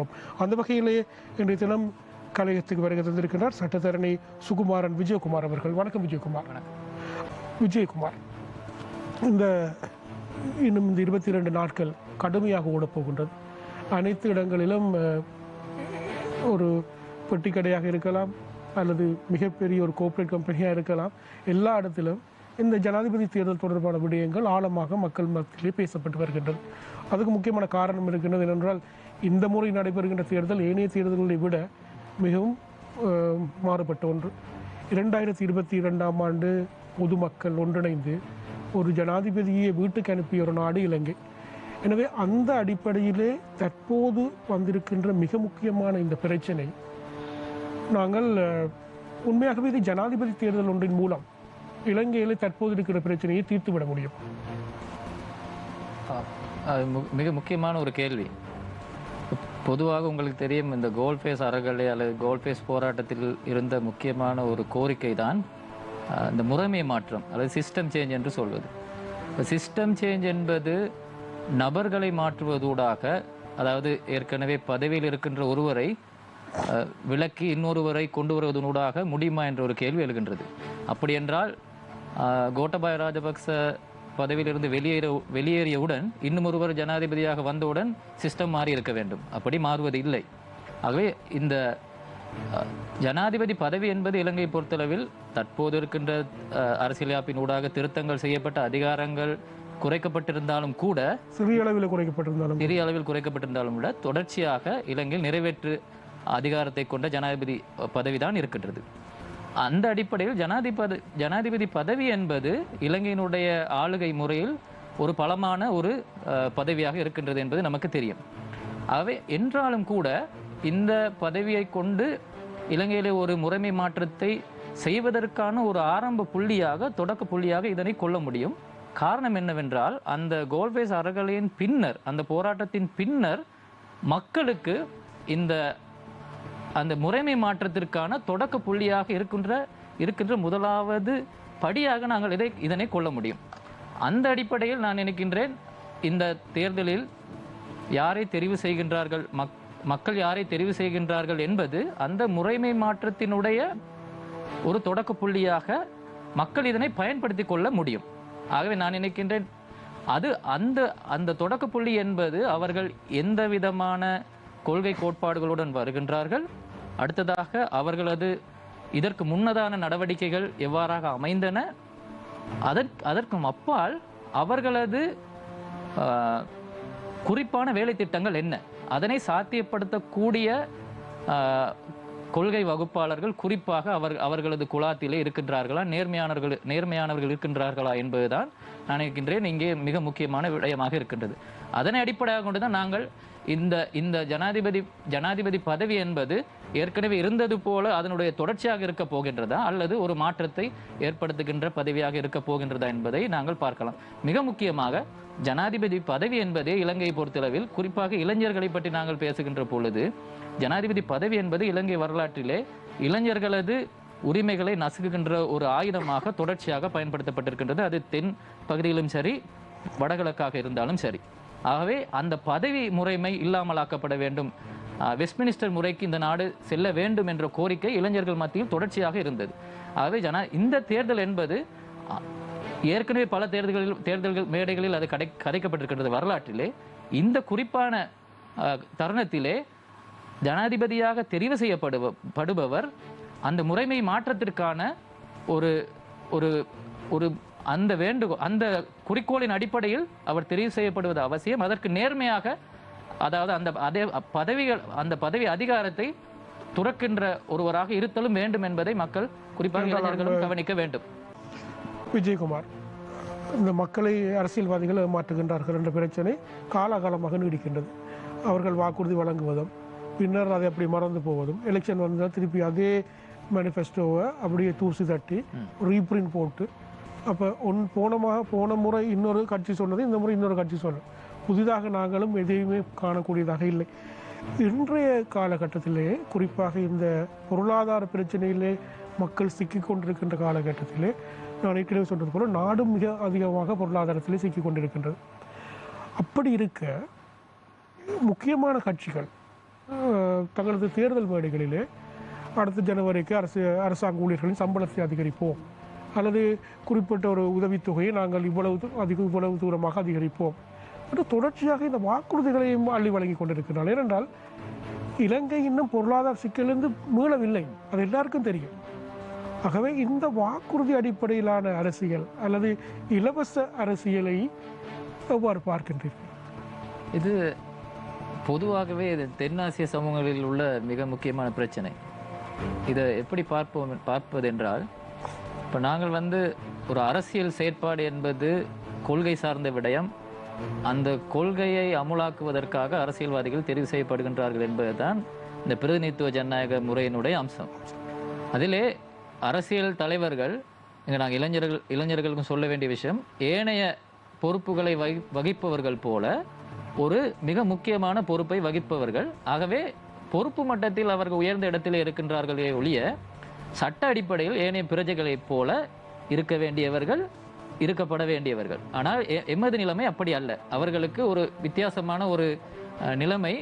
இருக்கின்றோம் அந்த வகையிலே இன்றைய தினம் கலையத்துக்கு வருகை தந்திருக்கிறார் சட்டத்தரணி சுகுமாரன் விஜயகுமார் அவர்கள். வணக்கம் விஜயகுமார். விஜயகுமார் இந்த இன்னும் இந்த இருபத்தி ரெண்டு நாட்கள் கடுமையாக ஓடப்போகின்றது. அனைத்து இடங்களிலும் ஒரு பெட்டி கடையாக இருக்கலாம் அல்லது மிகப்பெரிய ஒரு கோஆப்ரேட் கம்பெனியாக இருக்கலாம். எல்லா இடத்திலும் இந்த ஜனாதிபதி தேர்தல் தொடர்பான விடயங்கள் ஆழமாக மக்கள் மத்தியிலே பேசப்பட்டு வருகின்றது. அதுக்கு முக்கியமான காரணம் இருக்கின்றது என்னென்றால் இந்த முறை நடைபெறுகின்ற தேர்தல் ஏனைய தேர்தல்களை விட மிகவும் மாறுபட்ட ஒன்று. இரண்டாயிரத்தி இருபத்தி இரண்டாம் ஆண்டு பொதுமக்கள் ஒன்றிணைந்து ஒரு ஜனாதிபதியை வீட்டுக்கு அனுப்பிய ஒரு நாடு இலங்கை. எனவே அந்த அடிப்படையிலே தற்போது வந்திருக்கின்ற மிக முக்கியமான இந்த பிரச்சனை நாங்கள் உண்மையாகவே இது ஜனாதிபதி தேர்தல் ஒன்றின் மூலம் இலங்கையில் தற்போது இருக்கிற பிரச்சனையை தீர்த்துவிட முடியும். அது மிக முக்கியமான ஒரு கேள்வி. பொதுவாக உங்களுக்கு தெரியும் இந்த கோல்ஃபேஸ் அறகலை அல்லது கோல்ஃபேஸ் போராட்டத்தில் இருந்த முக்கியமான ஒரு கோரிக்கை தான் இந்த முறைமை மாற்றம் அல்லது சிஸ்டம் சேஞ்ச் என்று சொல்வது. சிஸ்டம் சேஞ்ச் என்பது நபர்களை மாற்றுவதூடாக அதாவது ஏற்கனவே பதவியில் இருக்கின்ற ஒருவரை விலக்கி இன்னொருவரை கொண்டு வருவதனூடாக முடியுமா என்ற ஒரு கேள்வி எழுகின்றது. அப்படி என்றால் கோட்டபாய ராஜபக்ச பதவியிலிருந்து வெளியேற வெளியேறியவுடன் இன்னும் ஒருவர் ஜனாதிபதியாக வந்தவுடன் சிஸ்டம் மாறி இருக்க வேண்டும். அப்படி மாறுவது இல்லை. ஆகவே இந்த ஜனாதிபதி பதவி என்பது இலங்கை பொறுத்தளவில் தற்போது இருக்கின்ற அரசியலமைப்பின் ஊடாக திருத்தங்கள் செய்யப்பட்ட அதிகாரங்கள் குறைக்கப்பட்டிருந்தாலும் கூட சிறிய அளவில் குறைக்கப்பட்டிருந்தாலும் பெரிய அளவில் குறைக்கப்பட்டிருந்தாலும் கூட தொடர்ச்சியாக இலங்கையில் நிறைவேற்று அதிகாரத்தை கொண்ட ஜனாதிபதி பதவிதான் இருக்கின்றது. அந்த அடிப்படையில் ஜனாதிபதி ஜனாதிபதி பதவி என்பது இலங்கையினுடைய ஆளுகை முறையில் ஒரு பலமான ஒரு பதவியாக இருக்கின்றது என்பது நமக்கு தெரியும். அவை என்றாலும் கூட இந்த பதவியை கொண்டு இலங்கையிலே ஒரு முறைமை மாற்றத்தை செய்வதற்கான ஒரு ஆரம்ப புள்ளியாக தொடக்க புள்ளியாக இதனை கொள்ள முடியும். காரணம் என்னவென்றால் அந்த கோல்பேஸ் அறகலையின் பின்னர் அந்த போராட்டத்தின் பின்னர் மக்களுக்கு இந்த அந்த முறைமை மாற்றத்திற்கான தொடக்க புள்ளியாக இருக்கின்ற இருக்கின்ற முதலாவது படியாக நாங்கள் இதை இதனை கொள்ள முடியும். அந்த அடிப்படையில் நான் நினைக்கின்றேன் இந்த தேர்தலில் யாரை தெரிவு செய்கின்றார்கள் மக் மக்கள் யாரை தெரிவு செய்கின்றார்கள் என்பது அந்த முறைமை மாற்றத்தினுடைய ஒரு தொடக்க புள்ளியாக மக்கள் இதனை பயன்படுத்தி கொள்ள முடியும். ஆகவே நான் நினைக்கின்றேன் அது அந்த அந்த தொடக்க புள்ளி என்பது அவர்கள் எந்த விதமான கொள்கை கோட்பாடுகளுடன் வருகின்றார்கள் அடுத்ததாக அவர்களது இதற்கு முன்னதான நடவடிக்கைகள் எவ்வாறாக அமைந்தன? அதற்கு அதற்கும் அப்பால் அவர்களது குறிப்பான வேலை திட்டங்கள் என்ன? அதனை சாத்தியப்படுத்தக்கூடிய கொள்கை வகுப்பாளர்கள் குறிப்பாக அவர் அவர்களது குலாத்திலே இருக்கின்றார்களா? நேர்மையானவர்கள் நேர்மையானவர்கள் இருக்கின்றார்களா என்பதுதான் நான் நினைக்கின்றேன். இங்கே மிக முக்கியமான விடயமாக இருக்கின்றது. அதனை அடிப்படையாக கொண்டு தான் நாங்கள் இந்த இந்த ஜனாதிபதி ஜனாதிபதி பதவி என்பது ஏற்கனவே இருந்தது போல அதனுடைய தொடர்ச்சியாக இருக்க போகின்றதா அல்லது ஒரு மாற்றத்தை ஏற்படுத்துகின்ற பதவியாக இருக்க போகின்றதா என்பதை நாங்கள் பார்க்கலாம். மிக முக்கியமாக ஜனாதிபதி பதவி என்பதே இலங்கையை பொறுத்தளவில் குறிப்பாக இளைஞர்களை பற்றி நாங்கள் பேசுகின்ற பொழுது ஜனாதிபதி பதவி என்பது இலங்கை வரலாற்றிலே இளைஞர்களது உரிமைகளை நசுக்குகின்ற ஒரு ஆயுதமாக தொடர்ச்சியாக பயன்படுத்தப்பட்டிருக்கின்றது. அது தென் பகுதியிலும் சரி வடகிழக்காக இருந்தாலும் சரி. ஆகவே அந்த பதவி முறைமை இல்லாமலாக்கப்பட வேண்டும். வெஸ்ட்மினிஸ்டர் முறைக்கு இந்த நாடு செல்ல வேண்டும் என்ற கோரிக்கை இளைஞர்கள் மத்தியில் தொடர்ச்சியாக இருந்தது. ஆகவே ஜனா இந்த தேர்தல் என்பது ஏற்கனவே பல தேர்தல்களில் தேர்தல்கள் மேடைகளில் அது கடை கதைக்கப்பட்டிருக்கின்றது வரலாற்றிலே. இந்த குறிப்பான தருணத்திலே ஜனாதிபதியாக தெரிவு செய்யப்படுப படுபவர் அந்த முறைமை மாற்றத்திற்கான ஒரு ஒரு ஒரு அந்த வேண்டுகோ அந்த குறிக்கோளின் அடிப்படையில் அவர் தெரிவு செய்யப்படுவது அவசியம். அதற்கு நேர்மையாக அதாவது அந்த அதே பதவிகள் அந்த பதவி அதிகாரத்தை துறக்கின்ற ஒருவராக இருத்தலும் வேண்டும் என்பதை மக்கள் குறிப்பாக இளைஞர்களும் கவனிக்க வேண்டும். விஜயகுமார் இந்த மக்களை அரசியல்வாதிகள் ஏமாற்றுகின்றார்கள் என்ற பிரச்சனை காலாகாலமாக நீடிக்கின்றது. அவர்கள் வாக்குறுதி வழங்குவதும் பின்னர் அதை அப்படி மறந்து போவதும் எலெக்ஷன் வந்தால் திருப்பி அதே மேனிஃபெஸ்டோவை அப்படியே தூசி தட்டி ரீப்ரிண்ட் போட்டு அப்போ ஒன் போனமாக போன முறை இன்னொரு கட்சி சொன்னது இந்த முறை இன்னொரு கட்சி சொன்னது. புதிதாக நாங்களும் எதையுமே காணக்கூடியதாக இல்லை. இன்றைய காலகட்டத்திலே குறிப்பாக இந்த பொருளாதார பிரச்சனையிலே மக்கள் சிக்கிக்கொண்டிருக்கின்ற காலகட்டத்திலே நான் ஏற்கனவே சொன்னது போல நாடும் மிக அதிகமாக பொருளாதாரத்திலே சிக்கிக் கொண்டிருக்கின்றது. அப்படி இருக்க முக்கியமான கட்சிகள் தங்களது தேர்தல் மேடைகளிலே அடுத்த ஜனவரிக்கு அரசு அரசாங்க ஊழியர்களின் சம்பளத்தை அதிகரிப்போம். அல்லது குறிப்பிட்ட ஒரு உதவித்தொகையை நாங்கள் இவ்வளவு அதிக இவ்வளவு தூரமாக அதிகரிப்போம். என்று தொடர்ச்சியாக இந்த வாக்குறுதிகளையும் அள்ளி வழங்கி கொண்டிருக்கிறார். ஏனென்றால் இலங்கை இன்னும் பொருளாதார சிக்கலிருந்து மீளவில்லை. அது எல்லாருக்கும் தெரியும். ஆகவே இந்த வாக்குறுதி அடிப்படையிலான அரசியல் அல்லது இலவச அரசியலை எவ்வாறு பார்க்கின்றீர்கள்? இது பொதுவாகவே இது தென்னாசிய சமூகங்களில் உள்ள மிக முக்கியமான பிரச்சனை. இதை எப்படி பார்ப்போம் பார்ப்பது என்றால் இப்போ நாங்கள் வந்து ஒரு அரசியல் செயற்பாடு என்பது கொள்கை சார்ந்த விடயம். அந்த கொள்கையை அமுலாக்குவதற்காக அரசியல்வாதிகள் தெரிவு செய்யப்படுகின்றார்கள் என்பதுதான் இந்த பிரதிநிதித்துவ ஜனநாயக முறையினுடைய அம்சம். அதிலே அரசியல் தலைவர்கள் இங்கே நாங்கள் இளைஞர்கள் இளைஞர்களுக்கும் சொல்ல வேண்டிய விஷயம் ஏனைய பொறுப்புகளை வகி வகிப்பவர்கள் போல ஒரு மிக முக்கியமான பொறுப்பை வகிப்பவர்கள். ஆகவே பொறுப்பு மட்டத்தில் அவர்கள் உயர்ந்த இடத்திலே இருக்கின்றார்களே ஒழிய சட்ட அடிப்படையில் ஏனைய பிரஜைகளைப் போல இருக்க வேண்டியவர்கள் இருக்கப்பட வேண்டியவர்கள். ஆனால் எமது நிலைமை அப்படி அல்ல. அவர்களுக்கு ஒரு வித்தியாசமான ஒரு நிலைமை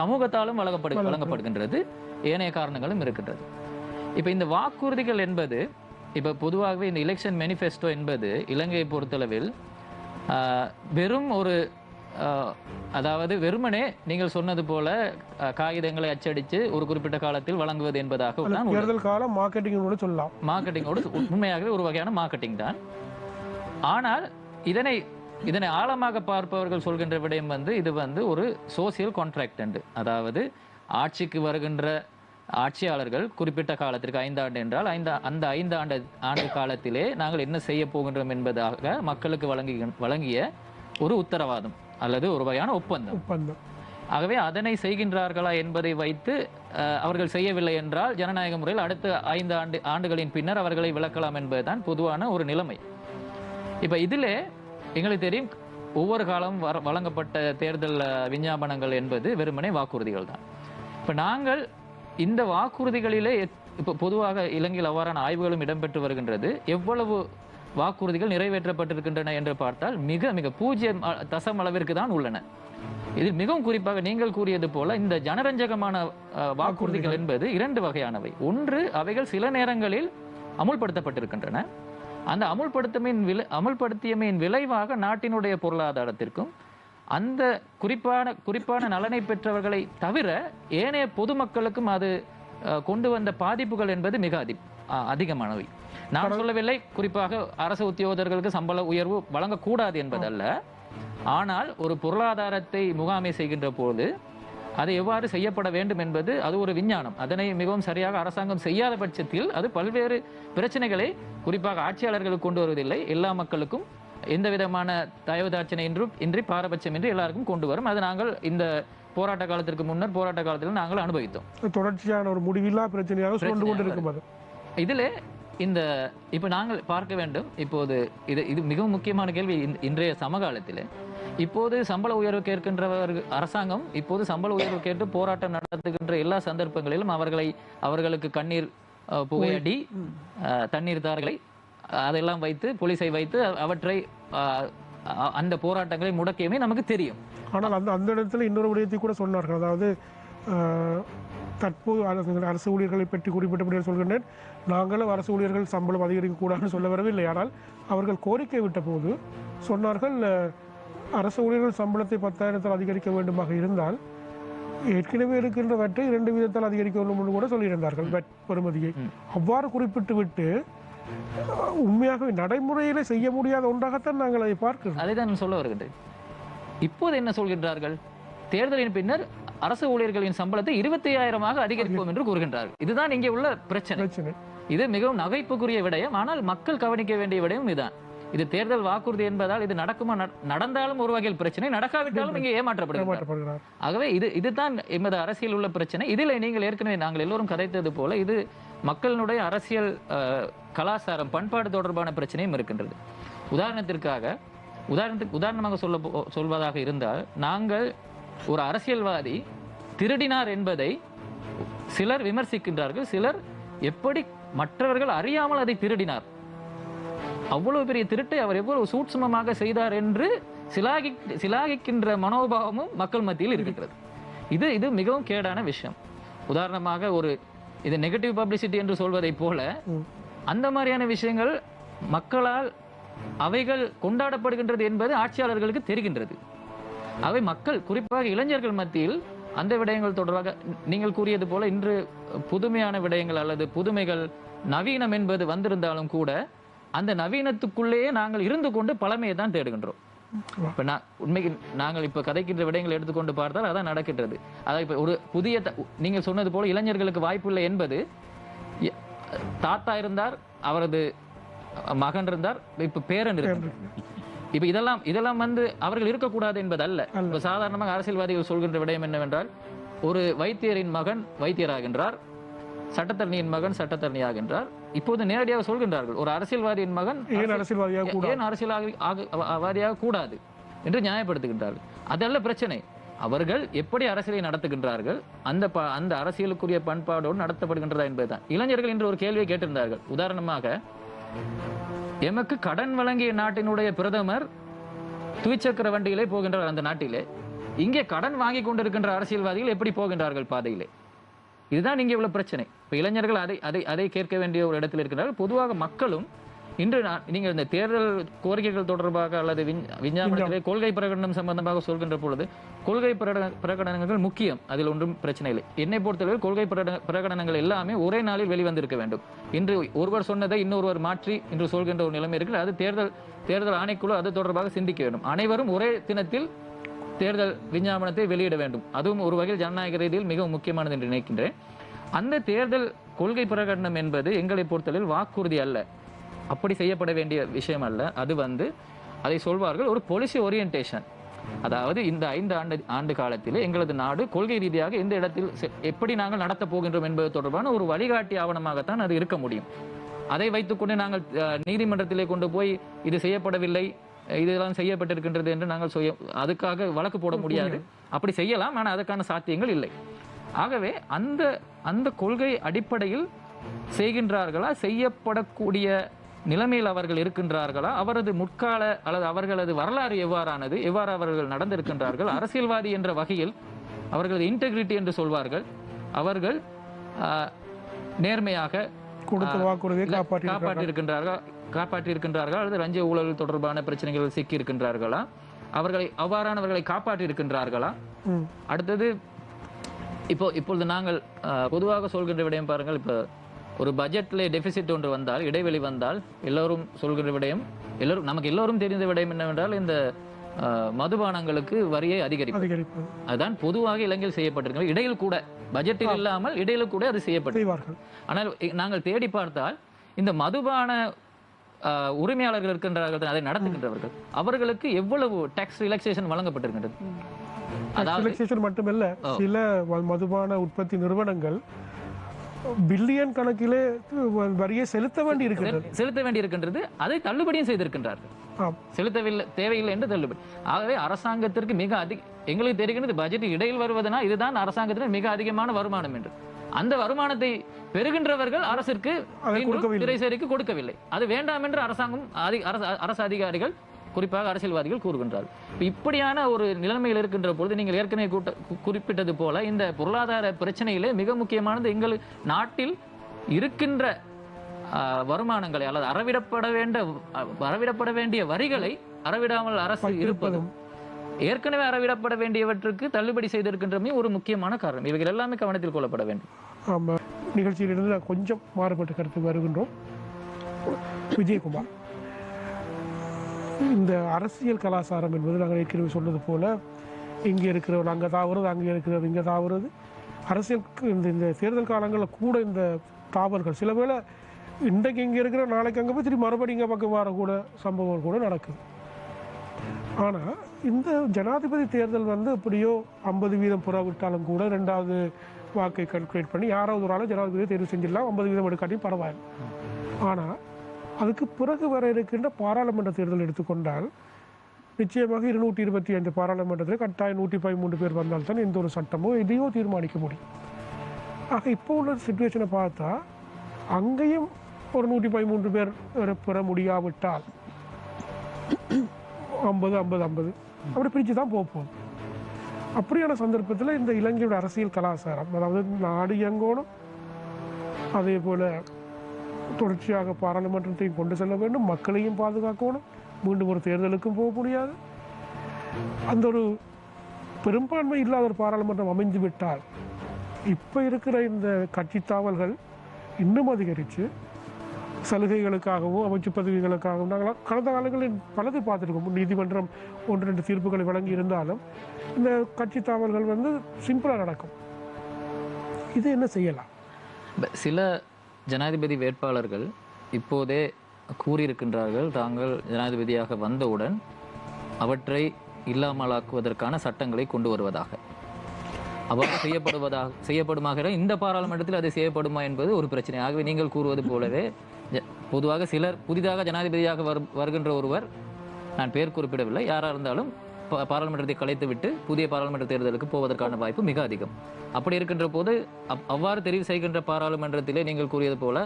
சமூகத்தாலும் வழங்கப்படு வழங்கப்படுகின்றது. ஏனைய காரணங்களும் இருக்கின்றது. இப்போ இந்த வாக்குறுதிகள் என்பது இப்போ பொதுவாகவே இந்த எலெக்ஷன் மேனிஃபெஸ்டோ என்பது இலங்கையை பொறுத்தளவில் வெறும் ஒரு அதாவது வெறுமனே நீங்கள் சொன்னது போல காகிதங்களை அச்சடித்து ஒரு குறிப்பிட்ட காலத்தில் வழங்குவது என்பதாக. தேர்தல் காலம் மார்க்கெட்டிங் கூட சொல்லலாம். மார்க்கெட்டிங்கோடு உண்மையாகவே ஒரு வகையான மார்க்கெட்டிங் தான். ஆனால் இதனை இதனை ஆழமாக பார்ப்பவர்கள் சொல்கின்ற விடயம் வந்து இது வந்து ஒரு சோசியல் கான்ட்ராக்ட் அதாவது ஆட்சிக்கு வருகின்ற ஆட்சியாளர்கள் குறிப்பிட்ட காலத்திற்கு ஐந்தாண்டு என்றால் ஐந்து அந்த ஐந்து ஆண்டு ஆண்டு காலத்திலே நாங்கள் என்ன செய்ய போகின்றோம் என்பதாக மக்களுக்கு வழங்கி வழங்கிய ஒரு உத்தரவாதம் அல்லது ஒரு வகையான ஒப்பந்தம். ஒப்பந்தம். ஆகவே அதனை செய்கின்றார்களா என்பதை வைத்து அவர்கள் செய்யவில்லை என்றால் ஜனநாயக முறையில் அடுத்த ஐந்து ஆண்டு ஆண்டுகளின் பின்னர் அவர்களை விளக்கலாம் என்பதுதான் பொதுவான ஒரு நிலைமை. இப்ப இதிலே எங்களுக்கு தெரியும் ஒவ்வொரு காலம் வழங்கப்பட்ட தேர்தல் விஞ்ஞாபனங்கள் என்பது வெறுமனே வாக்குறுதிகள் தான். இப்ப நாங்கள் இந்த வாக்குறுதிகளிலே இப்ப பொதுவாக இலங்கையில் அவ்வாறான ஆய்வுகளும் இடம்பெற்று வருகின்றது. எவ்வளவு வாக்குறுதிகள் நிறைவேற்றப்பட்டிருக்கின்றன என்று பார்த்தால் மிக மிக பூஜ்ஜியம் தசம் அளவிற்கு தான் உள்ளன. இதில் மிகவும் குறிப்பாக நீங்கள் கூறியது போல இந்த ஜனரஞ்சகமான வாக்குறுதிகள் என்பது இரண்டு வகையானவை. ஒன்று அவைகள் சில நேரங்களில் அமுல்படுத்தப்பட்டிருக்கின்றன. அந்த அமுல்படுத்தமின் விளை அமுல்படுத்தியமையின் விளைவாக நாட்டினுடைய பொருளாதாரத்திற்கும் அந்த குறிப்பான குறிப்பான நலனை பெற்றவர்களை தவிர ஏனைய பொதுமக்களுக்கும் அது கொண்டு வந்த பாதிப்புகள் என்பது மிக அதி அதிகமானவை. நான் சொல்லவில்லை. குறிப்பாக அரசு உத்தியோகத்தர்களுக்கு சம்பள உயர்வு வழங்கக்கூடாது என்பதல்ல. ஆனால் ஒரு பொருளாதாரத்தை முகாமை செய்கின்ற போது அது எவ்வாறு செய்யப்பட வேண்டும் என்பது அது ஒரு விஞ்ஞானம். அதனை மிகவும் சரியாக அரசாங்கம் செய்யாத பட்சத்தில் அது பல்வேறு பிரச்சனைகளை குறிப்பாக ஆட்சியாளர்களுக்கு கொண்டு வருவதில்லை. எல்லா மக்களுக்கும் எந்த விதமான தயவுதாட்சணை இன்றும் இன்றி பாரபட்சம் இன்றி எல்லாருக்கும் கொண்டு வரும். அது நாங்கள் இந்த போராட்ட காலத்திற்கு முன்னர் போராட்ட காலத்தில் நாங்கள் அனுபவித்தோம். தொடர்ச்சியான ஒரு முடிவில்லா பிரச்சனையாக பிரச்சனையாக கொண்டிருக்கும் இதிலே இந்த இப்போ நாங்கள் பார்க்க வேண்டும் இப்போது இது இது மிகவும் முக்கியமான கேள்வி இன்றைய சமகாலத்தில். இப்போது சம்பள உயர்வு கேட்கின்றவர் அரசாங்கம் இப்போது சம்பள உயர்வு கேட்டு போராட்டம் நடத்துகின்ற எல்லா சந்தர்ப்பங்களிலும் அவர்களை அவர்களுக்கு கண்ணீர் புகையடி தண்ணீர் தார்களை அதெல்லாம் வைத்து போலீஸை வைத்து அவற்றை அந்த போராட்டங்களை முடக்கியமே நமக்கு தெரியும். ஆனால் அந்த அந்த இடத்துல இன்னொரு விடயத்தை கூட சொன்னார்கள். அதாவது தற்போது அரசு அரசு ஊழியர்களை பற்றி குறிப்பிட்டபடி சொல்கின்றேன். நாங்களும் அரசு ஊழியர்கள் சம்பளம் அதிகரிக்கக்கூடாதுன்னு சொல்ல வரவில்லை. ஆனால் அவர்கள் கோரிக்கை விட்ட போது சொன்னார்கள் அரசு ஊழியர்கள் சம்பளத்தை பத்தாயிரத்தால் அதிகரிக்க வேண்டுமாக இருந்தால் ஏற்கனவே இருக்கின்றவற்றை இரண்டு வீதத்தால் அதிகரிக்க வேண்டும் என்று கூட சொல்லியிருந்தார்கள். வெட் பெறுமதியை. அவ்வாறு குறிப்பிட்டு விட்டு உண்மையாகவே நடைமுறையிலே செய்ய முடியாத ஒன்றாகத்தான் நாங்கள் அதை பார்க்கிறோம். அதை தான் சொல்ல வருகின்றேன். இப்போது என்ன சொல்கின்றார்கள்? தேர்தலின் பின்னர் அரசு ஊழியர்களின் சம்பளத்தை இருபத்தி ஆயிரமாக அதிகரிப்போம் என்று கூறுகின்றார்கள் இதுதான் இங்கே உள்ள பிரச்சனை. இது மிகவும் நகைப்புக்குரிய விடயம். ஆனால் மக்கள் கவனிக்க வேண்டிய விடயம் இதுதான். இது தேர்தல் வாக்குறுதி என்பதால் இது நடக்குமா? நட- நடந்தாலும் ஒரு வகையில் பிரச்சனை. நடக்காவிட்டாலும் இங்கே ஏமாற்றப்படுகிறது ஆகவே இது இதுதான் எமது அரசியல் உள்ள பிரச்சனை. இதில் நீங்கள் ஏற்கனவே நாங்கள் எல்லோரும் கதைத்தது போல இது மக்களினுடைய அரசியல் கலாச்சாரம் பண்பாடு தொடர்பான பிரச்சனையும் இருக்கின்றது. உதாரணத்திற்காக உதாரணத்துக்கு உதாரணமாக சொல்ல சொல்வதாக இருந்தால் நாங்கள் ஒரு அரசியல்வாதி திருடினார் என்பதை சிலர் விமர்சிக்கின்றார்கள். சிலர் எப்படி மற்றவர்கள் அறியாமல் அதை திருடினார். அவ்வளவு பெரிய திருட்டை அவர் எவ்வளவு சூட்சமமாக செய்தார் என்று சிலாகி சிலாகிக்கின்ற மனோபாவமும் மக்கள் மத்தியில் இருக்கின்றது. இது இது மிகவும் கேடான விஷயம். உதாரணமாக ஒரு இது நெகட்டிவ் பப்ளிசிட்டி என்று சொல்வதைப் போல அந்த மாதிரியான விஷயங்கள் மக்களால் அவைகள் கொண்டாடப்படுகின்றது என்பது ஆட்சியாளர்களுக்கு தெரிகின்றது. அவை மக்கள் குறிப்பாக இளைஞர்கள் மத்தியில் அந்த விடயங்கள் தொடர்பாக நீங்கள் கூறியது போல இன்று புதுமையான விடயங்கள் அல்லது புதுமைகள் நவீனம் என்பது வந்திருந்தாலும் கூட அந்த நவீனத்துக்குள்ளேயே நாங்கள் இருந்து கொண்டு பழமையை தான் தேடுகின்றோம். இப்ப நான் உண்மைக்கு நாங்கள் இப்ப கதைக்கின்ற விடயங்களை எடுத்துக்கொண்டு பார்த்தால் அதான் நடக்கின்றது. அதாவது இப்ப ஒரு புதிய த- நீங்கள் சொன்னது போல இளைஞர்களுக்கு வாய்ப்பு இல்லை என்பது தாத்தா இருந்தார் அவரது மகன் இருந்தார் இப்ப பேரன் இருக்கின்றார். இப்ப இதெல்லாம் இதெல்லாம் வந்து அவர்கள் இருக்கக்கூடாது என்பது அல்ல. இப்ப சாதாரணமாக அரசியல்வாதிகள் சொல்கின்ற விடயம் என்னவென்றால் ஒரு வைத்தியரின் மகன் வைத்தியராகின்றார் சட்டத்தரணியின் மகன் சட்டத்தரணியாகின்றார். இப்போது நேரடியாக சொல்கின்றார்கள் ஒரு அரசியல்வாதியின் மகன் ஏன் அரசியல்வாதியாக கூட ஏன் அரசியல்வாதியாக கூடாது என்று நியாயப்படுத்துகின்றார்கள். அதல்ல பிரச்சனை அவர்கள் எப்படி அரசியலை நடத்துகின்றார்கள் அந்த அந்த அரசியலுக்குரிய பண்பாடோடு நடத்தப்படுகின்றதா என்பதுதான். இளைஞர்கள் இன்று ஒரு கேள்வியை கேட்டிருந்தார்கள். உதாரணமாக எமக்கு கடன் வழங்கிய நாட்டினுடைய பிரதமர் துவிச்சக்கர வண்டியிலே போகின்றார் அந்த நாட்டிலே. இங்கே கடன் வாங்கி கொண்டிருக்கின்ற அரசியல்வாதிகள் எப்படி போகின்றார்கள் பாதையிலே? இதுதான் இங்கே உள்ள பிரச்சனை. இப்ப இளைஞர்கள் அதை அதை அதை கேட்க வேண்டிய ஒரு இடத்தில் இருக்கிறார்கள் பொதுவாக மக்களும் இன்று நான் நீங்கள் இந்த தேர்தல் கோரிக்கைகள் தொடர்பாக அல்லது விஞ்- விஞ்ஞாபனத்திலே கொள்கை பிரகடனம் சம்பந்தமாக சொல்கின்ற பொழுது கொள்கை பிரகடன பிரகடனங்கள் முக்கியம். அதில் ஒன்றும் பிரச்சனை இல்லை. என்னை பொறுத்தவரை கொள்கை பிரகடன- பிரகடனங்கள் எல்லாமே ஒரே நாளில் வெளிவந்திருக்க வேண்டும். இன்று ஒருவர் சொன்னதை இன்னொருவர் மாற்றி இன்று சொல்கின்ற ஒரு நிலைமை இருக்கிறது. அது தேர்தல் தேர்தல் ஆணைக்குழு அது தொடர்பாக சிந்திக்க வேண்டும். அனைவரும் ஒரே தினத்தில் தேர்தல் விஞ்ஞாபனத்தை வெளியிட வேண்டும். அதுவும் ஒரு வகையில் ஜனநாயக ரீதியில் மிகவும் முக்கியமானது என்று நினைக்கின்றேன். அந்த தேர்தல் கொள்கை பிரகடனம் என்பது எங்களை பொறுத்தளவில் வாக்குறுதி அல்ல. அப்படி செய்யப்பட வேண்டிய விஷயம் அல்ல அது வந்து அதை சொல்வார்கள் ஒரு பொலிசி ஓரியன்டேஷன் அதாவது இந்த ஐந்து ஆண்டு ஆண்டு காலத்தில் எங்களது நாடு கொள்கை ரீதியாக எந்த இடத்தில் செ- எப்படி நாங்கள் நடத்தப் போகின்றோம் என்பது தொடர்பான ஒரு வழிகாட்டி ஆவணமாகத்தான் அது இருக்க முடியும். அதை வைத்துக்கொண்டு நாங்கள் நீதிமன்றத்திலே கொண்டு போய் இது செய்யப்படவில்லை இதெல்லாம் செய்யப்பட்டிருக்கின்றது என்று நாங்கள் செய்ய அதுக்காக வழக்கு போட முடியாது. அப்படி செய்யலாம் ஆனால் அதற்கான சாத்தியங்கள் இல்லை. ஆகவே அந்த அந்த கொள்கை அடிப்படையில் செய்கின்றார்களா செய்யப்படக்கூடிய நிலைமையில் அவர்கள் இருக்கின்றார்களா? அவரது முற்கால அல்லது அவர்களது வரலாறு எவ்வாறானது? எவ்வாறு அவர்கள் நடந்திருக்கின்றார்கள்? அரசியல்வாதி என்ற வகையில் அவர்களது இன்டெகிரிட்டி என்று சொல்வார்கள். அவர்கள் நேர்மையாக கொடுத்த வாக்குறுதியை காப்பாற்றி காப்பாற்றி இருக்கின்றார்கள் காப்பாற்றி இருக்கின்றார்கள் அல்லது லஞ்ச ஊழல் தொடர்பான பிரச்சனைகள் சிக்கி இருக்கின்றார்களா அவர்களை அவ்வாறானவர்களை காப்பாற்றி இருக்கின்றார்களா ம். அடுத்தது இப்போ இப்பொழுது நாங்கள் பொதுவாக சொல்கின்ற விடயம் பாருங்கள். இப்போ ஒரு பட்ஜெட்ல டெபிசிட் ஒன்று வந்தால் இடைவெளி வந்தால் எல்லோரும் சொல்கின்ற விடயம் எல்லோரும் நமக்கு எல்லோரும் தெரிந்த விடயம் என்னவென்றால் இந்த மதுபானங்களுக்கு வரியை அதிகரிப்பு. அதுதான் பொதுவாக இலங்கையில் செய்யப்பட்டிருக்கிறது. இடையில் கூட பட்ஜெட்டில் இல்லாமல் இடையில கூட அது செய்யப்பட்டது செய்வார்கள். ஆனால் நாங்கள் தேடி பார்த்தால் இந்த மதுபான உரிமையாளர்கள் இருக்கின்றார்கள் அதை நடத்துகின்றவர்கள் அவர்களுக்கு எவ்வளவு டாக்ஸ் ரிலாக்ஸேஷன் வழங்கப்பட்டிருக்கின்றது? மட்டுமல்ல சில மதுபான உற்பத்தி நிறுவனங்கள் பில்லியன் கணக்கிலே வரியை செலுத்த வேண்டி இருக்கிறது செலுத்த வேண்டியிருக்கின்றது. அதை தள்ளுபடியும் செய்திருக்கின்றார்கள். செலுத்தவில்லை தேவையில்லை என்று தள்ளுபடி. ஆகவே அரசாங்கத்திற்கு மிக அதிக எங்களுக்கு தெரிகிறது பட்ஜெட் இடையில் வருவதனா இதுதான் அரசாங்கத்திற்கு மிக அதிகமான வருமானம் என்று. அந்த வருமானத்தை பெறுகின்றவர்கள் அரசிற்கு. திரைசேரிக்கு கொடுக்கவில்லை. அது வேண்டாம் என்று அரசாங்கம் அரசு அதிகாரிகள் குறிப்பாக அரசியல்வாதிகள் கூறுகின்றார்கள். இப்ப இப்படியான ஒரு நிலைமையில் இருக்கின்ற பொழுது நீங்கள் ஏற்கனவே கூட்ட- குறிப்பிட்டது போல இந்த பொருளாதார பிரச்சனையிலே மிக முக்கியமானது எங்கள் நாட்டில் இருக்கின்ற வருமானங்களை அல்லது அறவிடப்பட வேண்ட அறவிடப்பட வேண்டிய வரிகளை அறவிடாமல் அரசு இருப்பதும் ஏற்கனவே அறவிடப்பட வேண்டியவற்றுக்கு தள்ளுபடி செய்திருக்கின்றமே ஒரு முக்கியமான காரணம். இவைகள் எல்லாமே கவனத்தில் கொள்ளப்பட வேண்டும். ஆமா. நிகழ்ச்சியிலிருந்து கொஞ்சம் மாறுபட்ட கருத்து வருகின்றோம். விஜயகுமார். இந்த அரசியல் கலாச்சாரம் என்பது நாங்கள் ஏற்கனவே சொன்னது போல இங்கே இருக்கிறவர் அங்கே தாவுறது அங்கே இருக்கிறவர் இங்கே தாவுறது. அரசியலுக்கு இந்த இந்த தேர்தல் காலங்களில் கூட இந்த தாவல்கள் சில வேளை இன்றைக்கு இங்கே இருக்கிற நாளைக்கு அங்கே போய் திரும்பி மறுபடியும் இங்கே பக்கம் வரக்கூட சம்பவம் கூட நடக்குது. ஆனால் இந்த ஜனாதிபதி தேர்தல் வந்து எப்படியோ ஐம்பது வீதம் புறவிட்டாலும் கூட ரெண்டாவது வாக்கை கல்குலேட் பண்ணி யாராவது ஒரு ஆளும் ஜனாதிபதியை தேர்வு செஞ்சிடலாம் ஐம்பது வீதம் எடுக்காட்டியும் பரவாயில்லை. ஆனால் அதுக்கு பிறகு வர இருக்கின்ற பாராளுமன்ற தேர்தல் எடுத்துக்கொண்டால் நிச்சயமாக இருநூற்றி இருபத்தி ஐந்து பாராளுமன்றத்தில் கட்டாயம் நூற்றி பதிமூன்று பேர் வந்தால்தான் எந்த ஒரு சட்டமோ எதையோ தீர்மானிக்க முடியும். ஆக இப்போ உள்ள சுச்சுவேஷனை பார்த்தா அங்கேயும் ஒரு நூற்றி பதிமூன்று பேர் பெற- பெற முடியாவிட்டால் ஐம்பது ஐம்பது ஐம்பது அப்படி பிரித்து தான் போகும் அப்படியான சந்தர்ப்பத்தில் இந்த இலங்கையோட அரசியல் கலாச்சாரம் அதாவது நாடு இயங்கணும் அதே போல் தொடர்ச்சியாக பாராளுமன்றத்தையும் கொண்டு செல்ல வேண்டும். மக்களையும் பாதுகாக்கணும். மீண்டும் ஒரு தேர்தலுக்கும் போக முடியாது. அந்த ஒரு பெரும்பான்மை இல்லாத ஒரு பாராளுமன்றம் அமைந்து விட்டால் இப்போ இருக்கிற இந்த கட்சி தாவல்கள் இன்னும் அதிகரித்து சலுகைகளுக்காகவும் அமைச்சு பதவிகளுக்காகவும் நாங்கள் கடந்த காலங்களில் பலது பார்த்துருக்கோம். நீதிமன்றம் ஒன்று ரெண்டு தீர்ப்புகளை வழங்கி இருந்தாலும் இந்த கட்சி தாவல்கள் வந்து சிம்பிளாக நடக்கும். இது என்ன செய்யலாம்? சில ஜனாதிபதி வேட்பாளர்கள் இப்போதே கூறியிருக்கின்றார்கள் தாங்கள் ஜனாதிபதியாக வந்தவுடன் அவற்றை இல்லாமலாக்குவதற்கான சட்டங்களை கொண்டு வருவதாக. அவ்வாறு செய்யப்படுவதாக செய்யப்படுமாக இந்த பாராளுமன்றத்தில் அது செய்யப்படுமா என்பது ஒரு பிரச்சனை. ஆகவே நீங்கள் கூறுவது போலவே பொதுவாக சிலர் புதிதாக ஜனாதிபதியாக வரு வருகின்ற ஒருவர் நான் பேர் குறிப்பிடவில்லை யாராக இருந்தாலும் பாராளுமன்றத்தை கலைத்துவிட்டு புதிய பாராளுமன்ற தேர்தலுக்கு போவதற்கான வாய்ப்பு மிக அதிகம். அப்படி இருக்கின்ற போது அவ்வாறு தெரிவு செய்கின்ற பாராளுமன்றத்திலே நீங்கள் கூறியது போல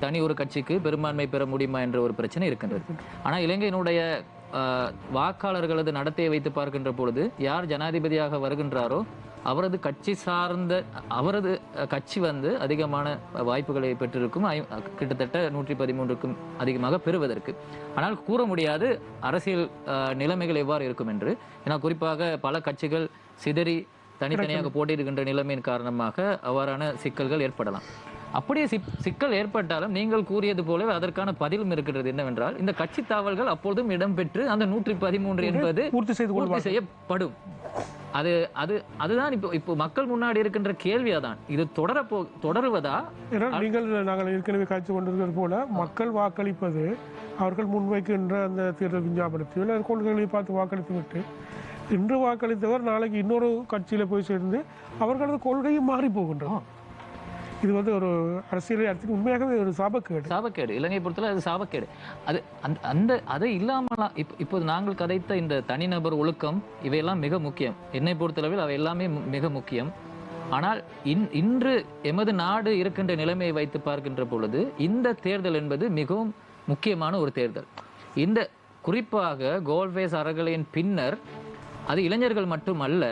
தனி ஒரு கட்சிக்கு பெரும்பான்மை பெற முடியுமா என்ற ஒரு பிரச்சனை இருக்கின்றது. ஆனால் இலங்கையினுடைய ஆஹ், வாக்காளர்களது நடத்தையை வைத்து பார்க்கின்ற பொழுது யார் ஜனாதிபதியாக வருகின்றாரோ அவரது கட்சி சார்ந்த அவரது கட்சி வந்து அதிகமான வாய்ப்புகளை பெற்றிருக்கும். கிட்டத்தட்ட நூற்றி பதிமூன்றுக்கும் அதிகமாக பெறுவதற்கு. ஆனால் கூற முடியாது அரசியல் நிலைமைகள் எவ்வாறு இருக்கும் என்று. ஏன்னா குறிப்பாக பல கட்சிகள் சிதறி தனித்தனியாக போட்டியிடுகின்ற நிலைமையின் காரணமாக அவ்வாறான சிக்கல்கள் ஏற்படலாம். அப்படியே சிக்- சிக்கல் ஏற்பட்டாலும் நீங்கள் கூறியது போலவே அதற்கான பதிலும் இருக்கிறது என்னவென்றால் இந்த கட்சி தாவல்கள் அப்பொழுதும் இடம்பெற்று அந்த நூற்றி பதிமூன்று என்பது பூர்த்தி செய்யப்படும். அது அது அதுதான் இப்போ இப்போ மக்கள் முன்னாடி இருக்கின்ற கேள்வி அதான். இது தொடர போ தொடருவதா? நீங்கள் நாங்கள் ஏற்கனவே காய்ச்சி கொண்டிருக்கிறது போல மக்கள் வாக்களிப்பது அவர்கள் முன்வைக்கின்ற அந்த தேர்தல் விஞ்ஞாபனத்தையோ இல்லை கொள்கைகளை பார்த்து வாக்களித்து விட்டு இன்று வாக்களித்தவர் நாளைக்கு இன்னொரு கட்சியில் போய் சேர்ந்து அவர்களது கொள்கையும் மாறி போகின்றோம் இது வந்து ஒரு அரசியல் அரசியல் உண்மையாகவே ஒரு சாபக்கேடு. சாபக்கேடு. இலங்கை பொறுத்தவரை அது சாபக்கேடு. அது அந்த அந்த அதை இல்லாமல் இப்போ இப்போது நாங்கள் கதைத்த இந்த தனிநபர் ஒழுக்கம் இவையெல்லாம் மிக முக்கியம். என்னை பொறுத்தளவில் அவை எல்லாமே மிக முக்கியம். ஆனால் இன் இன்று எமது நாடு இருக்கின்ற நிலைமையை வைத்து பார்க்கின்ற பொழுது இந்த தேர்தல் என்பது மிகவும் முக்கியமான ஒரு தேர்தல். இந்த குறிப்பாக கோல்வேஸ் அறகலையின் பின்னர் அது இளைஞர்கள் மட்டுமல்ல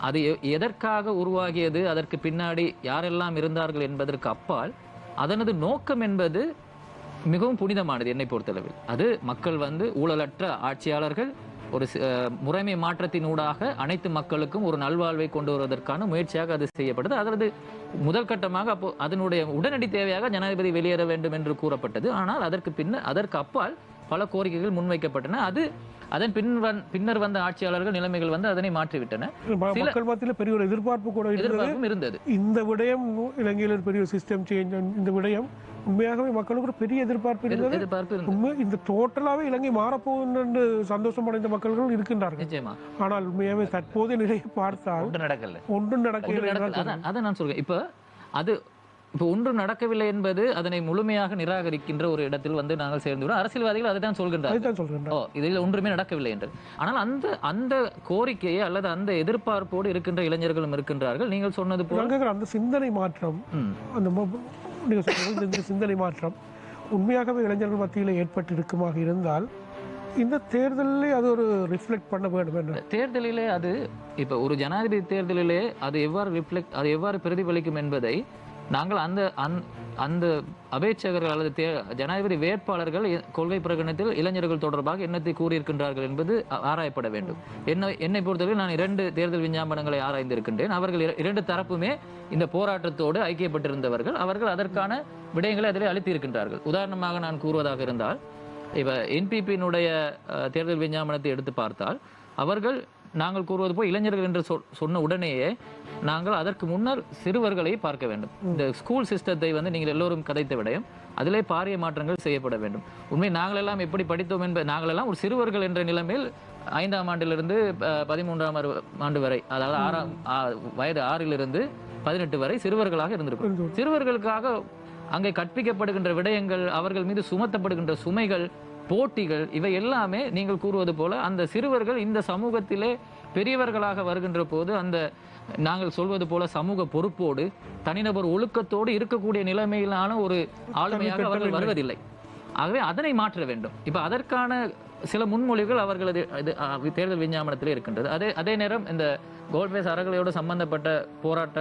அது எ- எதற்காக உருவாகியது? அதற்கு பின்னாடி யாரெல்லாம் இருந்தார்கள் என்பதற்கு அப்பால் அதனது நோக்கம் என்பது மிகவும் புனிதமானது என்னை பொறுத்தளவில். அது மக்கள் வந்து ஊழலற்ற ஆட்சியாளர்கள் ஒரு சி- முறைமை மாற்றத்தினூடாக அனைத்து மக்களுக்கும் ஒரு நல்வாழ்வை கொண்டு வருவதற்கான முயற்சியாக அது செய்யப்பட்டது. அதாவது முதல் கட்டமாக அப்போ அதனுடைய உடனடி தேவையாக ஜனாதிபதி வெளியேற வேண்டும் என்று கூறப்பட்டது. ஆனால் அதற்கு பின்னர் அதற்கு அப்பால் பல கோரிக்கைகள் முன்வைக்கப்பட்டன. அது அதன் பின் வந்- பின்னர் வந்த ஆட்சியாளர்கள் நிலைமைகள் வந்து அதனை மாற்றிவிட்டன. மக்கள் மத்தியில் பெரிய ஒரு எதிர்பார்ப்பு கூட எதிர்பார்ப்பும் இருந்தது. இந்த விடயம் இலங்கையில் ஒரு பெரிய சிஸ்டம் சேஞ்ச் இந்த விடயம் உண்மையாகவே மக்களுக்கு ஒரு பெரிய எதிர்பார்ப்பு எதிர்- இருந்தது. எதிர்பார்ப்பு இந்த டோட்டலாவே இலங்கை மாறப்போகும் என்று சந்தோஷமடைந்த மக்கள்கள் இருக்கின்றார்கள். நிச்சயமா. ஆனால் உண்மையாவே தற்போதைய நிலையை பார்த்தால் ஒன்றும் நடக்கல. ஒன்றும் ஒன்று நடக்கவில்லை நடக்க- என்றால் அதான் அதை நான் சொல்றேன். இப்ப அது இப்போ ஒன்றும் நடக்கவில்லை என்பது அதனை முழுமையாக நிராகரிக்கின்ற ஒரு இடத்தில் வந்து நாங்கள் சேர்ந்துவிடும். அரசியல்வாதிகள் அதை தான் சொல்றேன் ஓ இதில் ஒன்றுமே நடக்கவில்லை என்று. ஆனால் அந்த அந்த கோரிக்கையை அல்லது அந்த எதிர்பார்ப்போடு இருக்கின்ற இளைஞர்களும் இருக்கின்றார்கள். நீங்கள் சொன்னது போல அந்த சிந்தனை மாற்றம் அந்த மொ- நீங்க சொல்றது இந்த சிந்தனை மாற்றம் உண்மையாகவே இளைஞர்கள் மத்தியில் ஏற்பட்டு இருக்குமாக இருந்தால் இந்த தேர்தலிலே அது ஒரு ரிஃப்ளெக்ட் பண்ண வேண்டும் என்று. தேர்தலிலே அது இப்ப ஒரு ஜனாதிபதி தேர்தலிலே அது எவ்வாறு ரிஃப்ளெக்ட் அது எவ்வாறு பிரதிபலிக்கும் என்பதை நாங்கள் அந்த அந் அந்த அபேட்சகர்கள் அல்லது தே ஜனாதிபதி வேட்பாளர்கள் கொள்கை பிரகடனத்தில் இளைஞர்கள் தொடர்பாக என்னத்தை கூறியிருக்கின்றார்கள் என்பது ஆராயப்பட வேண்டும். என்னை என்னை பொறுத்தவரை நான் இரண்டு தேர்தல் விஞ்ஞாபனங்களை ஆராய்ந்திருக்கின்றேன். அவர்கள் இரண்டு தரப்புமே இந்த போராட்டத்தோடு ஐக்கியப்பட்டிருந்தவர்கள். அவர்கள் அதற்கான விடயங்களை அதில் அளித்திருக்கின்றார்கள். உதாரணமாக நான் கூறுவதாக இருந்தால் இப்போ என்பிபியினுடைய தேர்தல் விஞ்ஞாபனத்தை எடுத்து பார்த்தால் அவர்கள் நாங்கள் கூறுவது போல் இளைஞர்கள் என்று சொன்ன உடனேயே நாங்கள் அதற்கு முன்னர் சிறுவர்களை பார்க்க வேண்டும். இந்த ஸ்கூல் சிஸ்டத்தை வந்து நீங்கள் எல்லோரும் கதைத்த விடயம். அதிலே பாரிய மாற்றங்கள் செய்யப்பட வேண்டும். உண்மை நாங்கள் எல்லாம் எப்படி படித்தோம் என்பது நாங்கள் எல்லாம் ஒரு சிறுவர்கள் என்ற நிலைமையில் ஐந்தாம் ஆண்டிலிருந்து பதிமூன்றாம் ஆண்டு வரை அதாவது ஆறாம் வயது ஆறிலிருந்து பதினெட்டு வரை சிறுவர்களாக இருந்திருக்கும். சிறுவர்களுக்காக அங்கே கற்பிக்கப்படுகின்ற விடயங்கள் அவர்கள் மீது சுமத்தப்படுகின்ற சுமைகள் போட்டிகள் இவை எல்லாமே நீங்கள் கூறுவது போல அந்த சிறுவர்கள் இந்த சமூகத்திலே பெரியவர்களாக வருகின்ற போது அந்த நாங்கள் சொல்வது போல சமூக பொறுப்போடு தனிநபர் ஒழுக்கத்தோடு இருக்கக்கூடிய நிலைமையிலான ஒரு ஆளுமையாக அவர்கள். வருவதில்லை ஆகவே அதனை மாற்ற வேண்டும். இப்போ அதற்கான சில முன்மொழிவுகள் அவர்களது இது தேர்தல் விஞ்ஞாபனத்தில் இருக்கின்றது. அதே அதே நேரம் இந்த கோல்ட்பேஸ் அறகலையோடு சம்பந்தப்பட்ட போராட்ட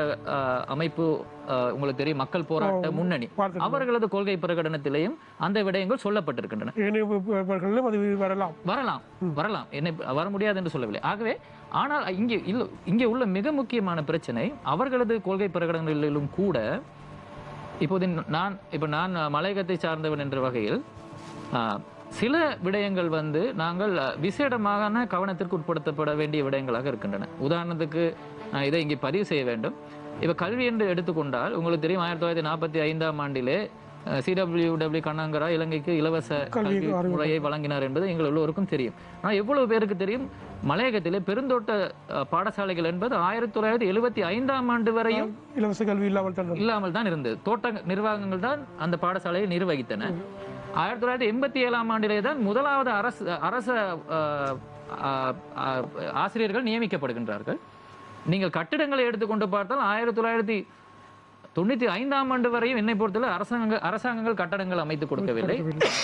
அமைப்பு உங்களுக்கு தெரியும் மக்கள் போராட்ட முன்னணி. அவர்களது கொள்கை பிரகடனத்திலேயும் அந்த விடயங்கள் சொல்லப்பட்டிருக்கின்றன. வரலாம். வரலாம் வரலாம். என்னை வர முடியாது என்று சொல்லவில்லை. ஆகவே ஆனால் இங்கே இல்ல இங்கே உள்ள மிக முக்கியமான பிரச்சனை அவர்களது கொள்கை பிரகடனங்களிலும் கூட இப்போது நான் இப்போ நான் மலையகத்தை சார்ந்தவன் என்ற வகையில் சில விடயங்கள் வந்து நாங்கள் விசேடமான கவனத்திற்கு உட்படுத்தப்பட வேண்டிய விடயங்களாக இருக்கின்றன. உதாரணத்துக்கு நான் இதை இங்கே பதிவு செய்ய வேண்டும். இப்போ கல்வி என்று எடுத்துக்கொண்டால் உங்களுக்கு தெரியும் ஆயிரத்தி தொள்ளாயிரத்தி நாற்பத்தி ஐந்தாம் ஆண்டிலே சிடபிள்யூ டபிள்யூ கண்ணாங்கரா இலங்கைக்கு இலவச கல்வி. முறையை வழங்கினார் என்பது எங்கள் எல்லோருக்கும் தெரியும். ஆனால் எவ்வளவு பேருக்கு தெரியும்? மலையகத்திலே பெருந்தோட்ட பாடசாலைகள் என்பது ஆயிரத்தி தொள்ளாயிரத்தி எழுபத்தி ஐந்தாம் ஆண்டு வரையும் இலவச கல்வி இல்லாமல் தான் இல்லாமல் தான் இருந்தது. தோட்ட நிர்வாகங்கள் தான் அந்த பாடசாலையை நிர்வகித்தன. ஆயிரத்தி தொள்ளாயிரத்தி எண்பத்தி ஏழாம் ஆண்டிலே தான் முதலாவது அரசு அரச ஆசிரியர்கள் நியமிக்கப்படுகின்றார்கள். நீங்கள் கட்டிடங்களை எடுத்துக்கொண்டு பார்த்தால் ஆயிரத்தி தொள்ளாயிரத்தி தொண்ணூத்தி ஐந்தாம் ஆண்டு வரையும் என்னை பொறுத்தவரை அரசாங்க அரசாங்கங்கள் கட்டடங்கள் அமைத்து கொடுக்கவில்லை.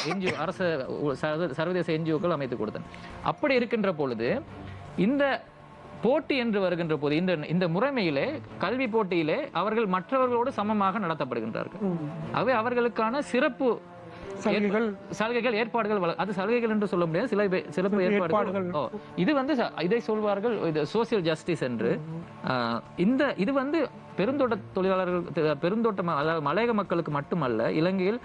என்ஜிஓ அரச சர்வ- சர்வதேச என்ஜிஓக்கள் அமைத்து கொடுத்தன. அப்படி இருக்கின்ற பொழுது இந்த போட்டி என்று வருகின்ற போது இந்த இந்த முறைமையிலே கல்வி போட்டியிலே அவர்கள் மற்றவர்களோடு சமமாக நடத்தப்படுகின்றார்கள். ஆகவே அவர்களுக்கான சிறப்பு சலுகைகள். சலுகைகள் ஏற்பாடுகள் அது சலுகைகள் என்று சொல்ல முடியாது. சில ஏற்பாடுகள். இது வந்து இதை சொல்வார்கள் இது சோசியல் ஜஸ்டிஸ் என்று. இந்த இது வந்து பெருந்தோட்ட தொழிலாளர்கள் பெருந்தோட்ட அதாவது மலையக மக்களுக்கு மட்டுமல்ல இலங்கையில்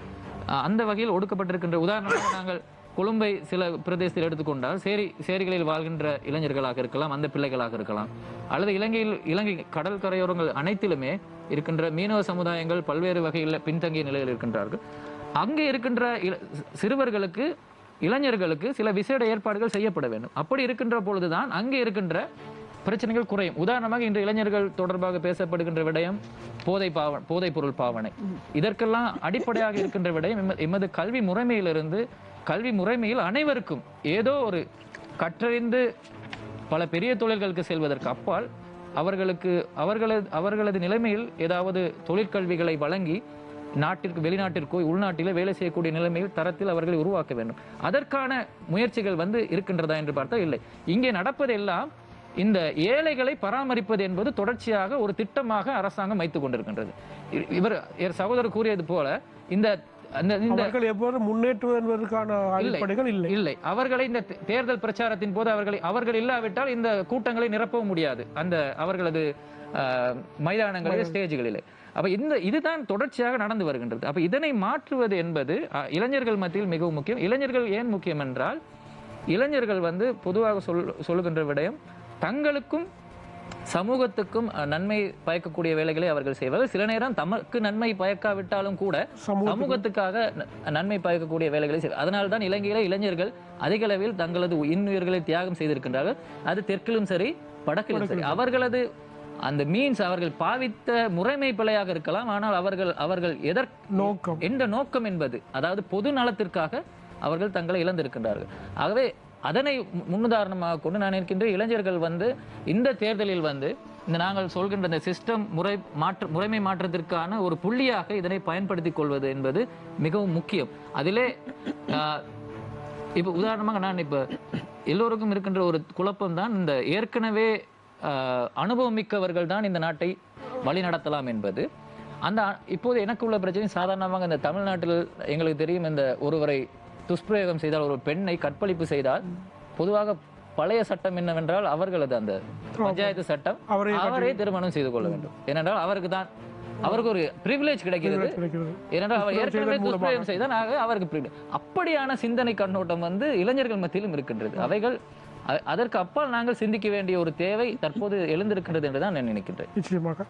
அந்த வகையில் ஒடுக்கப்பட்டிருக்கின்ற உதாரணமாக நாங்கள் கொழும்பை சில பிரதேசத்தில் எடுத்துக்கொண்டால் சேரி சேரிகளில் வாழ்கின்ற இளைஞர்களாக இருக்கலாம் அந்த பிள்ளைகளாக இருக்கலாம். அல்லது இலங்கையில் இலங்கை கடல் கரையோரங்கள் அனைத்திலுமே இருக்கின்ற மீனவ சமுதாயங்கள் பல்வேறு வகையில் பின்தங்கிய நிலையில் இருக்கின்றார்கள். அங்கே இருக்கின்ற இள- சிறுவர்களுக்கு இளைஞர்களுக்கு சில விசேட ஏற்பாடுகள் செய்யப்பட வேண்டும். அப்படி இருக்கின்ற பொழுதுதான் அங்கே இருக்கின்ற பிரச்சனைகள் குறையும். உதாரணமாக இன்று இளைஞர்கள் தொடர்பாக பேசப்படுகின்ற விடயம் போதை பாவ போதைப் பொருள் பாவனை. இதற்கெல்லாம் அடிப்படையாக இருக்கின்ற விடயம் எமது கல்வி முறைமையிலிருந்து கல்வி முறைமையில் அனைவருக்கும் ஏதோ ஒரு கற்றறிந்து பல பெரிய தொழில்களுக்கு செல்வதற்கு அப்பால் அவர்களுக்கு அவர்களது அவர்களது நிலைமையில் ஏதாவது தொழிற்கல்விகளை வழங்கி நாட்டிற்கு வெளிநாட்டிற்கோ உள்நாட்டிலோ வேலை செய்யக்கூடிய நிலைமையில் தரத்தில் அவர்களை உருவாக்க வேண்டும். அதற்கான முயற்சிகள் வந்து இருக்கின்றதா என்று பார்த்தால் இல்லை. இங்கே நடப்பதெல்லாம் இந்த ஏழைகளை பராமரிப்பது என்பது தொடர்ச்சியாக ஒரு திட்டமாக அரசாங்கம் வைத்துக் கொண்டிருக்கின்றது. இவர் இவர் சகோதரர் கூறியது போல இந்த அவர்கள் இல்லை இல்லை. அவர்களை இந்த தேர்தல் பிரச்சாரத்தின் போது அவர்களை அவர்கள் இல்லாவிட்டால் இந்த கூட்டங்களை நிரப்பவும் முடியாது. அந்த அவர்களது மைதானங்களிலே ஸ்டேஜ்களிலே. அப்ப இந்த இதுதான் தொடர்ச்சியாக நடந்து வருகின்றது. அப்ப இதனை மாற்றுவது என்பது இளைஞர்கள் மத்தியில் மிகவும் முக்கியம். இளைஞர்கள் ஏன் முக்கியம் என்றால் இளைஞர்கள் வந்து பொதுவாக சொல் சொல்லுகின்ற விடயம் தங்களுக்கும் சமூகத்துக்கும் நன்மை பயக்கக்கூடிய வேலைகளை அவர்கள் செய்வார்கள். சில நேரம் தமக்கு நன்மை பயக்காவிட்டாலும் கூட சமூக சமூகத்துக்காக நன்மை பயக்கக்கூடிய வேலைகளை செய்வார் அதனால தான் இலங்கையில இளைஞர்கள் அதிக அளவில் தங்களது இன்னுயிர்களை தியாகம் செய்திருக்கின்றார்கள். அது தெற்கிலும் சரி. வடக்கிலும் சரி. அவர்களது அந்த மீன்ஸ் அவர்கள் பாவித்த முறைமை பிழையாக இருக்கலாம் ஆனால் அவர்கள் அவர்கள் எதற் நோக்கம். எந்த நோக்கம் என்பது அதாவது பொது நலத்திற்காக அவர்கள் தங்களை இழந்திருக்கின்றார்கள். ஆகவே அதனை முன்னுதாரணமாக கொண்டு நான் இருக்கின்ற இளைஞர்கள் வந்து இந்த தேர்தலில் வந்து இந்த நாங்கள் சொல்கின்ற இந்த சிஸ்டம் முறை மாற்ற முறைமை மாற்றத்திற்கான ஒரு புள்ளியாக இதனை பயன்படுத்திக் கொள்வது என்பது மிகவும் முக்கியம். அதிலே இப்போ உதாரணமாக நான் இப்போ எல்லோருக்கும் இருக்கின்ற ஒரு குழப்பம் தான் இந்த ஏற்கனவே அனுபவமிக்கவர்கள் தான் இந்த நாட்டை வழி நடத்தலாம் என்பது. அந்த இப்போது எனக்கு உள்ள பிரச்சனை சாதாரணமாக இந்த தமிழ்நாட்டில் எங்களுக்கு தெரியும் இந்த ஒருவரை துஷ்பிரயோகம் செய்தால் ஒரு பெண்ணை கற்பழிப்பு செய்தால் பொதுவாக பழைய சட்டம் என்னவென்றால் அவர்களது அந்த பஞ்சாயத்து சட்டம். அவரை திருமணம் செய்து கொள்ள வேண்டும். ஏனென்றால் அவருக்கு தான் அவருக்கு ஒரு பிரிவிலேஜ் கிடைக்கிறது. ஏனென்றால் அவர் ஏற்கனவே. துஷ்பிரயோகம் செய்தால் அவருக்கு அப்படியான சிந்தனை கண்ணோட்டம் வந்து இளைஞர்கள் மத்தியிலும் இருக்கின்றது. அவைகள் அதற்கு அப்பால் நாங்கள் சிந்திக்க வேண்டிய ஒரு தேவை தற்போது எழுந்திருக்கிறது என்று தான் நான் நினைக்கின்றேன். நிச்சயமாக.